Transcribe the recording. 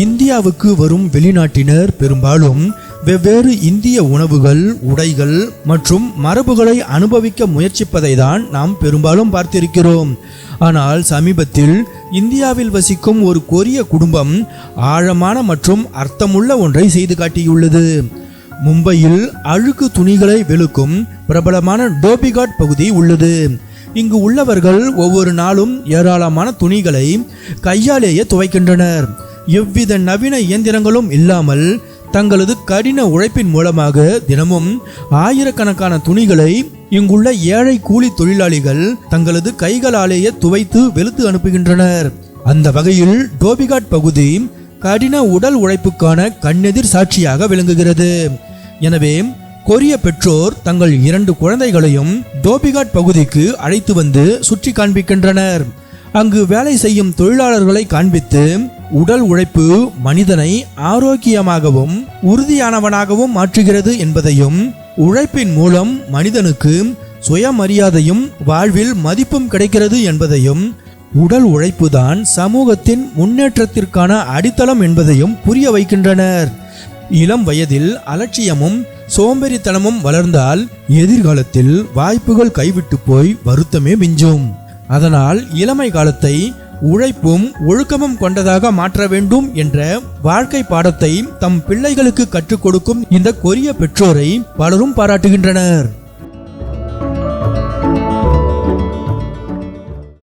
இந்தியாவுக்கு வரும் வெளிநாட்டினர் பெரும்பாலும் வெவ்வேறு இந்திய உணவுகள் உடைகள் மற்றும் மரபுகளை அனுபவிக்க முயற்சிப்பதை தான் நாம் பெரும்பாலும் பார்த்திருக்கிறோம். ஆனால் சமீபத்தில் இந்தியாவில் வசிக்கும் ஒரு கொரிய குடும்பம் ஆழமான மற்றும் அர்த்தமுள்ள ஒன்றை செய்து காட்டியுள்ளது. மும்பையில் அழுக்கு துணிகளை வெளுக்கும் பிரபலமான டோபிகாட் பகுதி உள்ளது. இங்கு உள்ளவர்கள் ஒவ்வொரு நாளும் ஏராளமான துணிகளை கையாலேயே துவைக்கின்றனர். எவ்வித நவீன இயந்திரங்களும் இல்லாமல் தங்களது கடின உழைப்பின் மூலமாக தினமும் ஆயிரக்கணக்கான துணிகளை இங்குள்ள ஏழை கூலி தொழிலாளிகள் தங்களது கைகளாலேயே துவைத்து வெளுத்து அனுப்புகின்றனர். அந்த வகையில் டோபிகாட் பகுதி கடின உடல் உழைப்புக்கான கண்ணெதிர் சாட்சியாக விளங்குகிறது. எனவே கொரிய பெற்றோர் தங்கள் இரண்டு குழந்தைகளையும் டோபிகாட் பகுதிக்கு அழைத்து வந்து சுற்றி காண்பிக்கின்றனர். அங்கு வேலை செய்யும் தொழிலாளர்களை காண்பித்து உடல் உழைப்பு மனிதனை ஆரோக்கியமாகவும் உறுதியானவனாகவும் மாற்றுகிறது என்பதையும் உழைப்பின் மூலம் மனிதனுக்கு சுயமரியாதையும் வாழ்வில் மதிப்பும் கிடைக்கிறது என்பதையும் உடல் உழைப்புதான் சமூகத்தின் முன்னேற்றத்திற்கான அடித்தளம் என்பதையும் புரிய வைக்கின்றனர். இளம் வயதில் அலட்சியமும் சோம்பேறித்தனமும் வளர்ந்தால் எதிர்காலத்தில் வாய்ப்புகள் கைவிட்டு போய் வருத்தமே மிஞ்சும். அதனால் இளமை காலத்தை உழைப்பும் ஒழுக்கமும் கொண்டதாக மாற்ற வேண்டும் என்ற வாழ்க்கை பாடத்தை தம் பிள்ளைகளுக்கு கற்றுக் கொடுக்கும் இந்த கொரிய பெற்றோரை பலரும் பாராட்டுகின்றனர்.